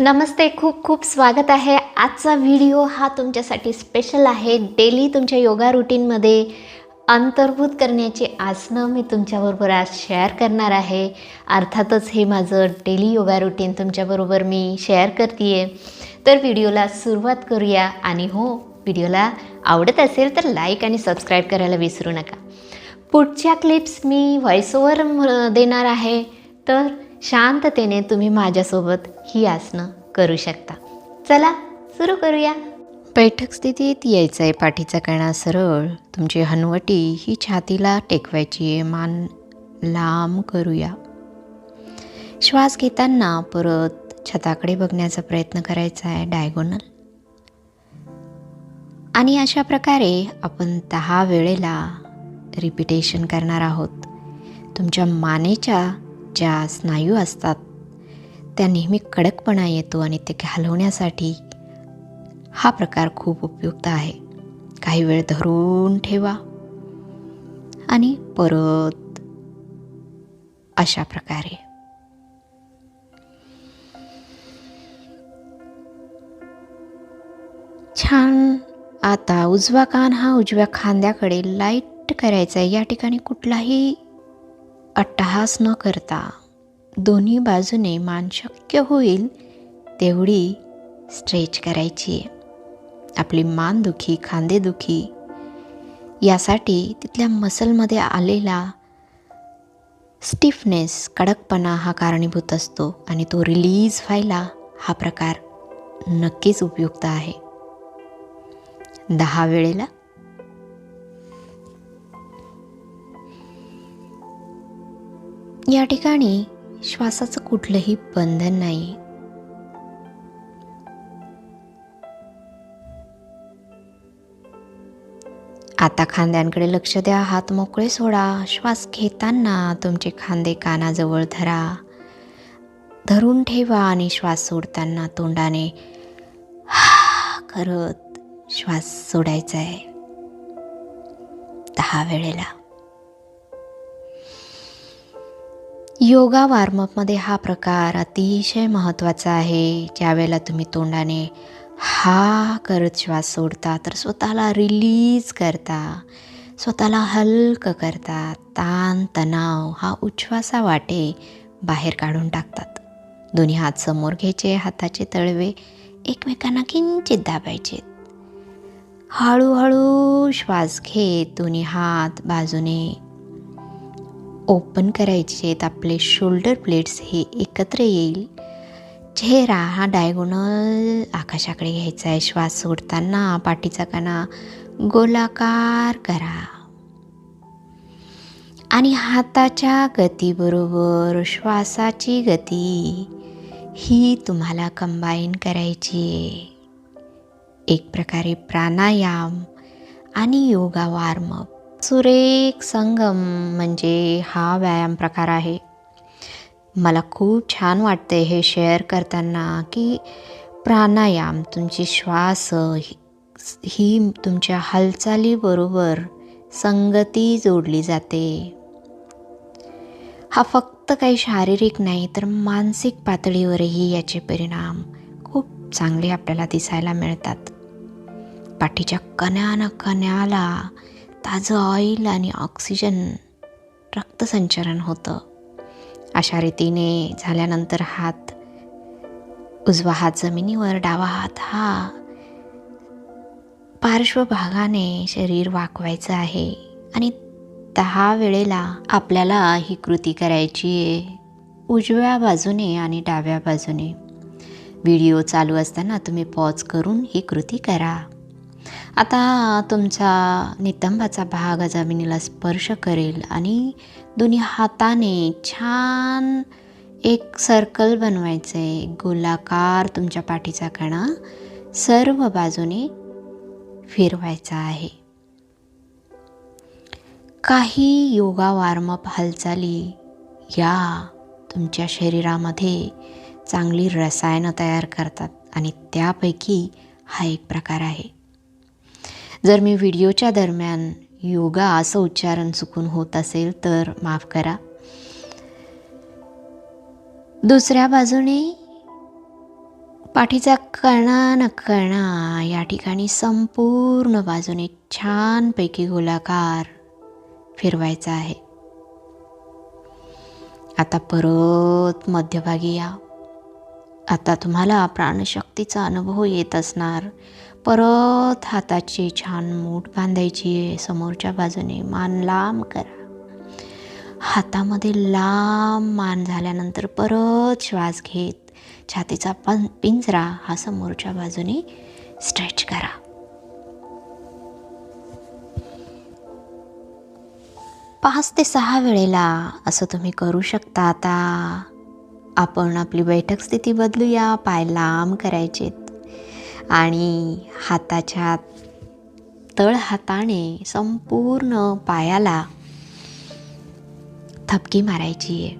नमस्ते खूप खूप स्वागत आहे. आजचा व्हिडिओ हा तुमच्यासाठी स्पेशल आहे. डेली तुमच्या योगा रुटीनमध्ये अंतर्भूत करण्याची आसनं मी तुमच्याबरोबर आज शेअर करणार आहे. अर्थातच हे माझं डेली योगा रुटीन तुमच्याबरोबर मी शेअर करते आहे तर व्हिडिओला सुरुवात करूया आणि हो व्हिडिओला आवडत असेल तर लाईक आणि सबस्क्राईब करायला विसरू नका. पुढच्या क्लिप्स मी व्हॉइस ओव्हर देणार आहे. तर शांततेने तुम्ही माझ्यासोबत ही आसनं करू शकता. चला सुरू करूया. बैठक स्थितीत यायचं आहे पाठीचा कणा सरळ. तुमची हनवटी ही छातीला टेकवायची आहे. मान लांब करूया. श्वास घेताना परत छताकडे बघण्याचा प्रयत्न करायचा आहे डायगोनल. आणि अशा प्रकारे आपण दहा वेळेला रिपिटेशन करणार आहोत. तुमच्या मानेच्या ज्या स्नायू असतात त्या नेहमी कडकपणा येतो आणि ते घालवण्यासाठी हा प्रकार खूप उपयुक्त आहे. काही वेळ धरून ठेवा आणि परत अशा प्रकारे. छान. आता उजवा कान हा उजव्या खांद्याकडे लाइट करायचा आहे. या ठिकाणी कुठलाही अट्टहास न करता दोन्ही बाजूने मान शक्य होईल तेवढी स्ट्रेच करायची आहे. आपली मानदुखी खांदेदुखी यासाठी तिथल्या मसलमध्ये आलेला स्टिफनेस कडकपणा हा कारणीभूत असतो आणि तो रिलीज व्हायला हा प्रकार नक्कीच उपयुक्त आहे. दहा वेळेला या ठिकाणी श्वासाचं कुठलंही बंधन नाही. आता खांद्यांकडे लक्ष द्या हात मोकळे सोडा. श्वास घेताना तुमचे खांदे कानाजवळ धरा. धरून ठेवा आणि श्वास सोडताना तोंडाने करत श्वास सोडायचा आहे दहा वेळेला. योगा वॉर्मअपमध्ये हा प्रकार अतिशय महत्त्वाचा आहे. ज्यावेळेला तुम्ही तोंडाने हा करत श्वास सोडता तर स्वतःला रिलीज करता स्वतःला हलकं करता ताण तणाव हा उच्छ्वासा वाटे बाहेर काढून टाकतात. दोन्ही हात समोर घ्यायचे हाताचे तळवे एकमेकांना किंचित दाबायचे. हळूहळू श्वास घेत दोन्ही हात बाजूने ओपन करायचे आहेत. आपले शोल्डर प्लेट्स हे एकत्र येईल. चेहरा हा डायगोनल आकाशाकडे घ्यायचा आहे. श्वास सोडताना पाठीचा कणा गोलाकार करा. आणि हाताच्या गतीबरोबर श्वासाची गती ही तुम्हाला कंबाईन करायची आहे. एक प्रकारे प्राणायाम आणि योगा वार्मअप सुरेख संगम म्हणजे हा व्यायाम प्रकार आहे. मला खूप छान वाटते हे शेअर करताना की प्राणायाम तुमची श्वास ही तुमच्या हालचालीबरोबर संगती जोडली जाते. हा फक्त काही शारीरिक नाही तर मानसिक पातळीवरही याचे परिणाम खूप चांगले आपल्याला दिसायला मिळतात. पाठीच्या कण्यानं कण्याला ताजं ऑइल आणि ऑक्सिजन रक्तसंचरण होतं. अशा रीतीने झाल्यानंतर हात उजवा हात जमिनीवर डावा हात हा पार्श्वभागाने शरीर वाकवायचं आहे आणि दहा वेळेला आपल्याला ही कृती करायची आहे. उजव्या बाजूने आणि डाव्या बाजूने. व्हिडिओ चालू असताना तुम्ही पॉज करून ही कृती करा. आता तुमचा नितंबाचा भाग जमिनीला स्पर्श करेल आणि दोन्ही हाताने छान एक सर्कल बनवायचं. आहे गोलाकार तुमच्या पाठीचा कणा सर्व बाजूने फिरवायचा आहे. काही योगा वार्मअप हालचाली या तुमच्या शरीरामध्ये चांगली रसायनं तयार करतात आणि त्यापैकी हा एक प्रकार आहे. जर मी व्हिडिओच्या दरम्यान योगा असं उच्चारण चुकून होत असेल तर माफ करा. दुसऱ्या बाजूने पाठीचा कणा न कणा या ठिकाणी संपूर्ण बाजूने छानपैकी गोलाकार फिरवायचा आहे. आता परत मध्यभागी या. आता तुम्हाला प्राणशक्तीचा अनुभव येत असणार. परत हाताची छान मूठ बांधायची आहे समोरच्या बाजूने मान लांब करा. हातामध्ये लांब मान झाल्यानंतर परत श्वास घेत छातीचा पण पिंजरा हा समोरच्या बाजूने स्ट्रेच करा. पाच ते सहा वेळेला असं तुम्ही करू शकता. आता आपण आपली बैठक स्थिती बदलूया. पाय लांब करायचेत. आणि हाताच्या तळ हाताने संपूर्ण पायाला थपकी मारायची आहे.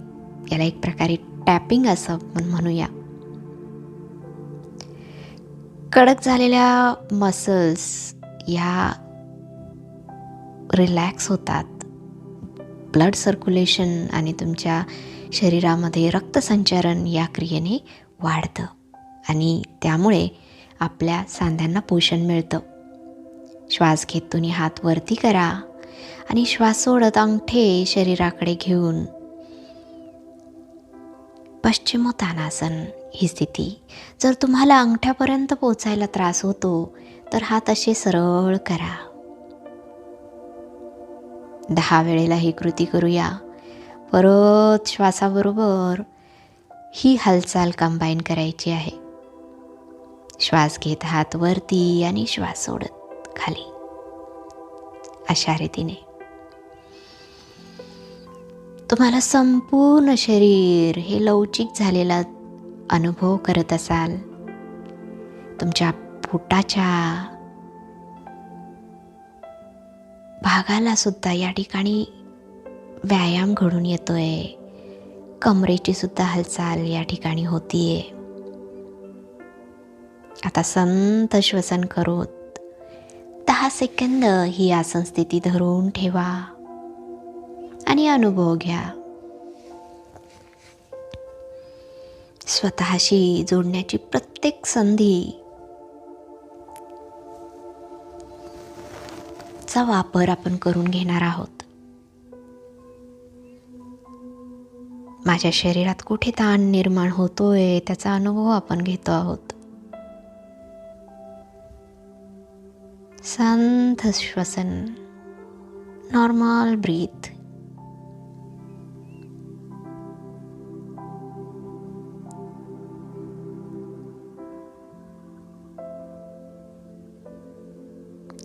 याला एक प्रकारे टॅपिंग असं आपण म्हणूया. कडक झालेल्या मसल्स ह्या रिलॅक्स होतात. ब्लड सर्क्युलेशन आणि तुमच्या शरीरामध्ये रक्तसंचारण या क्रियेने वाढतं. आणि त्यामुळे आपल्या सांध्यांना पोषण मिळतं. श्वास घेत तुम्ही हात वरती करा आणि श्वास सोडत अंगठे शरीराकडे घेऊन. पश्चिमोत्तानासन ही स्थिती. जर तुम्हाला अंगठ्यापर्यंत पोचायला त्रास होतो तर हात असे सरळ करा. दहा वेळेला ही कृती करूया. परत श्वासाबरोबर ही हालचाल कंबाईन करायची आहे. श्वास घेत हात वरती आणि श्वास सोडत खाली. अशा रीतीने. तुम्हाला संपूर्ण शरीर हे लवचिक झालेला अनुभव करत असाल. तुमच्या पोटाच्या भागाला सुद्धा या ठिकाणी व्यायाम घडून येतोय. कमरेची सुद्धा हालचाल या ठिकाणी होतीये. आता संत श्वसन करोत. दहा सेकंद ही आसन स्थिती धरून ठेवा. आणि अनुभव घ्या. स्वतःशी जोडण्याची प्रत्येक संधी चा वापर आपण करून घेणार आहोत. माझ्या शरीरात कुठे ताण निर्माण होतोय त्याचा अनुभव आपण घेतो आहोत. शांत श्वसन नॉर्मल ब्रीथ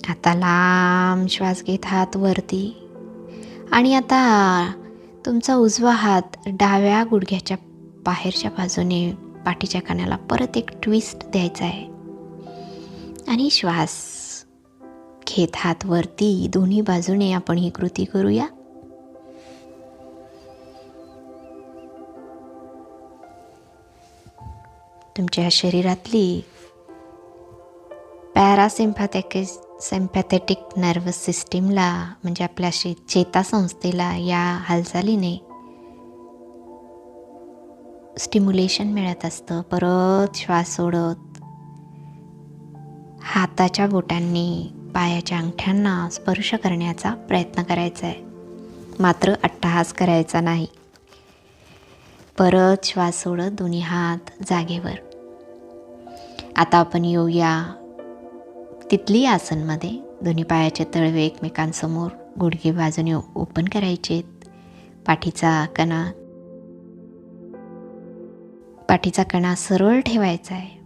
आता लांब श्वास घेत हात वरती. आणि आता तुमचा उजवा हात डाव्या गुडघ्याच्या बाहेरच्या बाजूने पाठीच्या कानाला परत एक ट्विस्ट द्यायचा आहे. आणि श्वास. घेत हात वरती दोन्ही बाजूने आपण ही कृती करूया. तुमच्या शरीरातली पॅरासिम्पॅथेटिक सिम्पॅथेटिक नर्वस सिस्टीमला म्हणजे आपल्या शे चेतासंस्थेला या हालचालीने स्टिम्युलेशन मिळत असतं. परत श्वास सोडत हाताच्या बोटांनी पायाच्या अंगठ्यांना स्पर्श करण्याचा प्रयत्न करायचा आहे मात्र अट्टहास करायचा नाही. परत श्वास सोडत दोन्ही हात जागेवर. आता आपण येऊया तिथली आसनमध्ये. दोन्ही पायाचे तळवे एकमेकांसमोर गुडघे बाजूने ओपन करायचेत. पाठीचा कणा पाठीचा कणा सरळ ठेवायचा आहे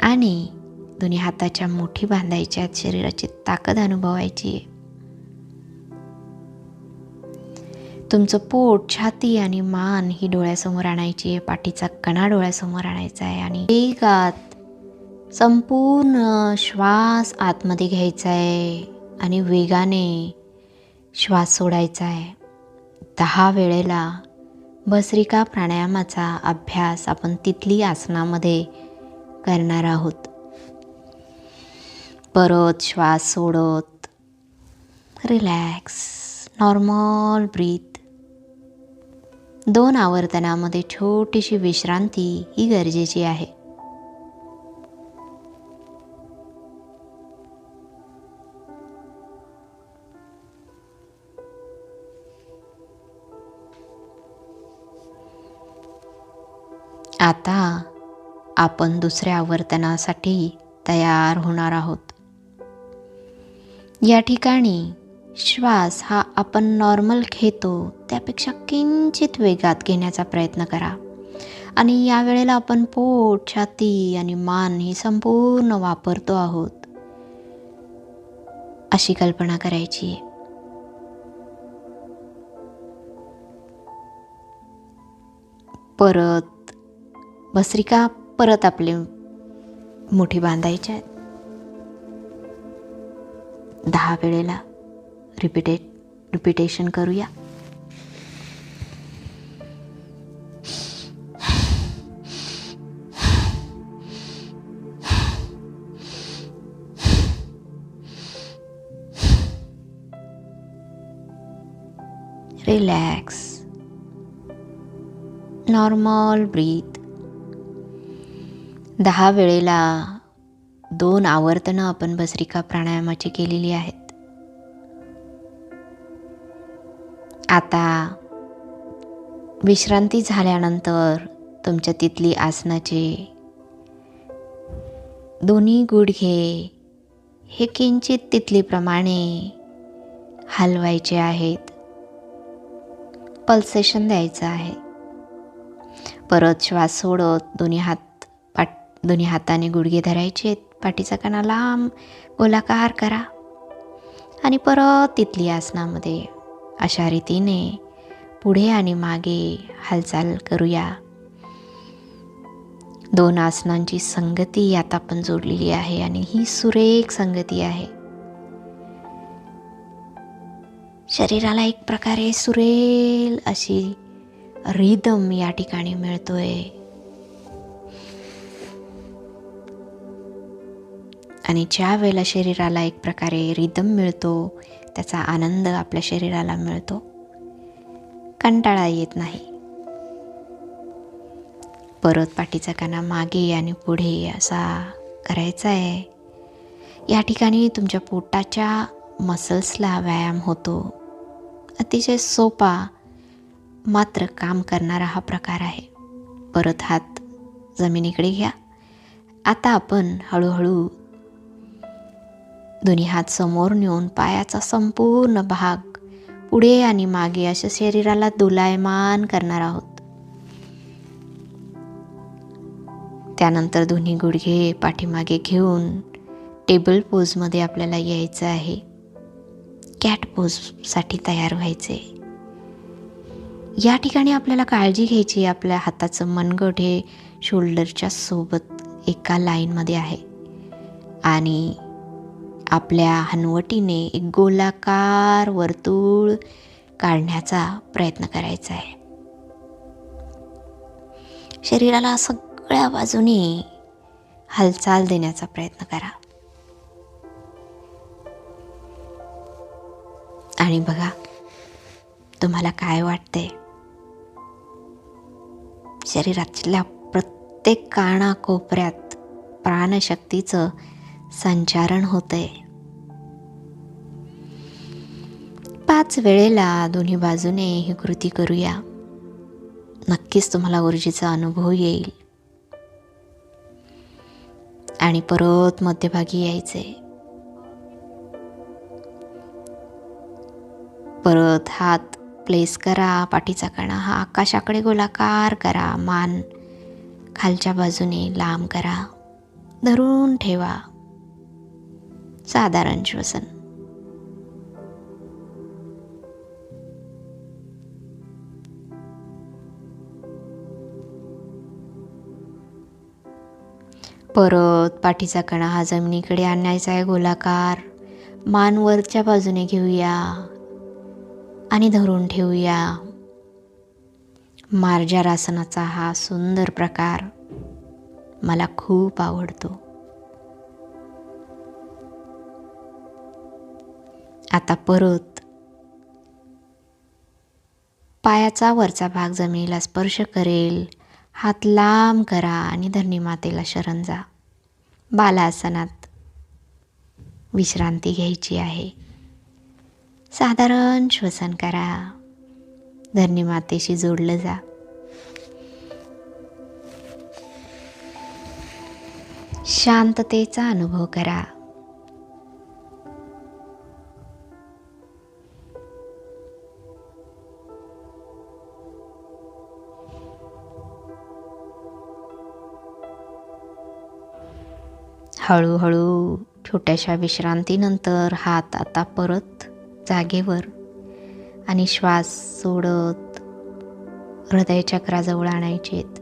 आणि दोन्ही हाताच्या मुठी बांधायच्या शरीराची ताकद अनुभवायची. आहे तुमचं पोट छाती आणि मान ही डोळ्यासमोर आणायची आहे पाठीचा कणा डोळ्यासमोर आणायचा आहे आणि वेगात संपूर्ण श्वास आतमध्ये घ्यायचा आहे आणि वेगाने श्वास सोडायचा आहे. दहा वेळेला भस्रिका प्राणायामाचा अभ्यास आपण तिथली आसनामध्ये करणार आहोत. परत श्वास सोडत. रिलॅक्स नॉर्मल ब्रीथ दोन आवर्तनामध्ये छोटीशी विश्रांती ही गरजेची आहे. आता आपण दुसऱ्या आवर्तनासाठी तयार होणार आहोत. या ठिकाणी श्वास हा आपण नॉर्मल घेतो त्यापेक्षा किंचित वेगात घेण्याचा प्रयत्न करा. आणि या वेळेला आपण पोट छाती आणि मान ही संपूर्ण वापरतो आहोत. अशी कल्पना करायची परत भस्रिका परत आपले मुठी बांधायच्या आहेत. दहा वेळेला रिपिटेट रिपिटेशन करूया. रिलॅक्स नॉर्मल ब्रीथ दहा वेळेला दोन आवर्तनं आपण भस्रिका प्राणायामाची केलेली आहेत. आता विश्रांती झाल्यानंतर तुमच्या तिथली आसनाचे दोन्ही गुडघे हे किंचित तिथलीप्रमाणे हलवायचे आहेत. पल्सेशन द्यायचं आहे. परत श्वास सोडत दोन्ही हात पाट दोन्ही हाताने गुडघे धरायचे पाठीचा कणा लांब गोलाकार करा. आणि परत तिथली आसनामध्ये अशा रीतीने पुढे आणि मागे हालचाल करूया. दोन आसनांची संगती आता आपण जोडलेली आहे आणि ही सुरेख संगती आहे. शरीराला एक प्रकारे सुरेल अशी रिदम या ठिकाणी मिळतोय. आणि ज्या वेळेला शरीराला एक प्रकारे रिदम मिळतो त्याचा आनंद आपल्या शरीराला मिळतो. कंटाळा येत नाही. परत पाठीचा काना मागे आणि पुढे असा करायचा आहे. या ठिकाणी तुमच्या पोटाच्या मसल्सला व्यायाम होतो. अतिशय सोपा मात्र काम करणारा हा प्रकार आहे. परत हात जमिनीकडे घ्या. आता आपण हळूहळू दोन्ही हात समोर नेऊन पायाचा संपूर्ण भाग पुढे आणि मागे अशा शरीराला दोलायमान करणार आहोत. त्यानंतर दोन्ही गुडघे पाठीमागे घेऊन टेबल पोजमध्ये आपल्याला यायचं आहे. कॅट पोजसाठी तयार व्हायचे. या ठिकाणी आपल्याला काळजी घ्यायची आपल्या हाताचं मनगट हे शोल्डरच्या सोबत एका लाईनमध्ये आहे. आणि आपल्या हनवटीने एक गोलाकार वर्तुळ काढण्याचा प्रयत्न करायचा आहे. शरीराला सगळ्या बाजूने हालचाल देण्याचा प्रयत्न करा. आणि बघा तुम्हाला काय वाटते शरीरातल्या प्रत्येक कानाकोपऱ्यात प्राणशक्तीचं संचारण होते. पाच वेळेला दोन्ही बाजूने ही कृती करूया. नक्कीच तुम्हाला ऊर्जेचा अनुभव येईल. आणि परत मध्यभागी यायचे. परत हात प्लेस करा पाठीचा कणा हा आकाशाकडे गोलाकार करा मान खालच्या बाजूने लांब करा. धरून ठेवा. साधारण श्वसन. परत पाठीचा कणा हा जमिनीकडे आणायचा आहे गोलाकार. मान वरच्या बाजूने घेऊया आणि धरून ठेवूया. मार्जारासनाचा हा सुंदर प्रकार मला खूप आवडतो. आता परत. पायाचा वरचा भाग जमिनीला स्पर्श करेल. हात लांब करा आणि धरणी मातेला शरण जा. बालासनात विश्रांती घ्यायची आहे. साधारण श्वसन करा. धरणी मातेशी जोडलं जा. शांततेचा अनुभव करा. हळूहळू छोट्याशा विश्रांतीनंतर हात आता परत जागेवर आणि श्वास सोडत हृदयचक्राजवळ आणायचेत.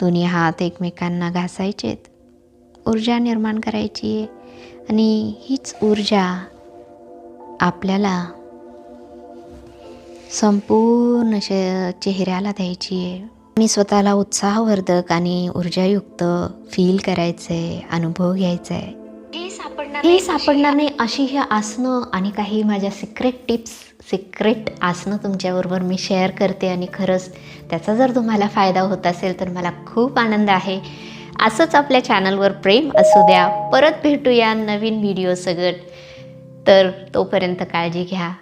दोन्ही हात एकमेकांना घासायचेत. ऊर्जा निर्माण करायची आहे आणि हीच ऊर्जा आपल्याला संपूर्ण श चेहऱ्याला द्यायची आहे. आणि स्वतःला उत्साहवर्धक आणि ऊर्जायुक्त फील करायचं आहे अनुभव घ्यायचा. आहे हे सापडणार नाही अशी ही आसनं आणि काही माझ्या सिक्रेट टिप्स सिक्रेट आसनं तुमच्याबरोबर मी शेअर करते आणि खरंच त्याचा जर तुम्हाला फायदा होत असेल तर मला खूप आनंद आहे. असंच आपल्या चॅनलवर प्रेम असू द्या. परत भेटूया नवीन व्हिडिओ सगट तर तोपर्यंत काळजी घ्या.